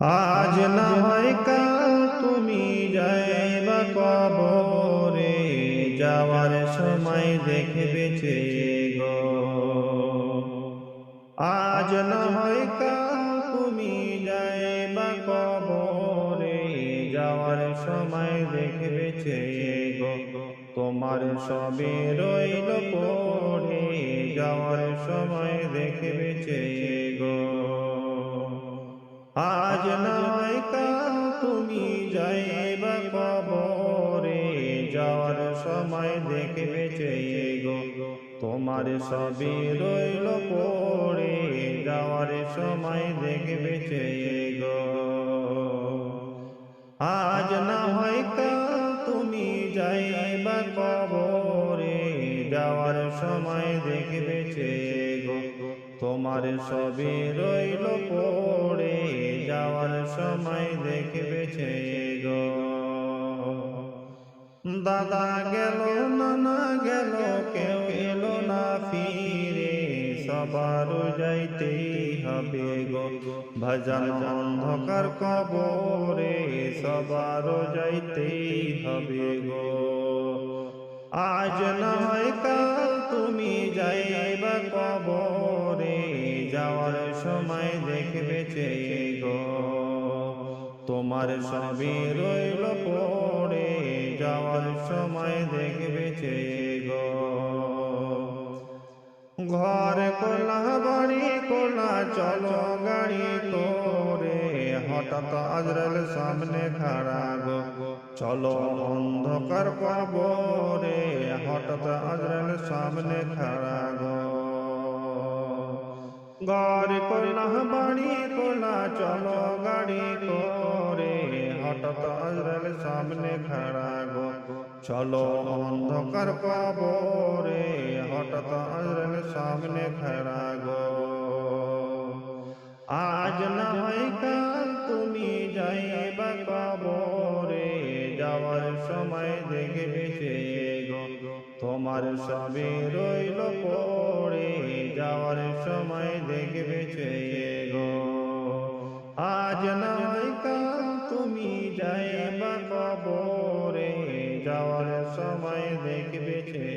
আজ না হয় কাল তুমি যাইবা কবরে, যাওয়ার সময় দেখবে গো। আজ না হয় কাল তুমি যাইবা কবরে, যাওয়ার সময় দেখবে গো। তোমার সবে রইল পড়ে যাওয়ার সময় দেখবে গো। আজ নয় তুমি যাইবা কবরে, যাওয়ার সময় দেখবে চেয়ে গো। তোমার সবই রইল পড়ে, যাওয়ার সময় দেখবে চেয়ে গো। আজ না হয় তুমি যাইবা কবরে, যাওয়ার সময় দেখবে চেয়ে তোমার সবে রইল পড়ে, যাওয়ার সময় দেখবে চেয়ে গো। দাদা গেল, নানা গেল, কেউ এলো না ফিরে, সবার যাইতেই হবে গো। ভজন অন্ধকার কবরে, সবার যাইতেই হবে গো। আজ নয় কাল তুমি যাইবা কবরে সময় দেখবে চেয়ে গো। তোমার সবই রইল পড়ে, যাওয়ার সময় দেখবে চেয়ে গো। ঘর কোলা বাড়ি কোলা, চলো গাড়ি করে। হঠাৎ আজরাল সামনে খাড়া গো। চলো অন্ধকার পাবো রে হঠাৎ আজরাল সামনে খাড়া গো। ঘর কোলা বাড়ি কোলা চলো গাড়ি করে। হঠাৎ আজরাল সামনে খাড়া গো চলো অন্ধকার কবরে। হঠাৎ আজরাল সামনে খাড়া গো আজ না হয় কাল তুমি যাইবা কবরে। যাওয়ার সময় দেখবে সে গো, তোমার সবে রইল পড়ে যাওয়ার সময় দেখবে চেয়ে গো। আজ নয় কাল তুমি যাইবা কবরে যাওয়ার সময় দেখবে সে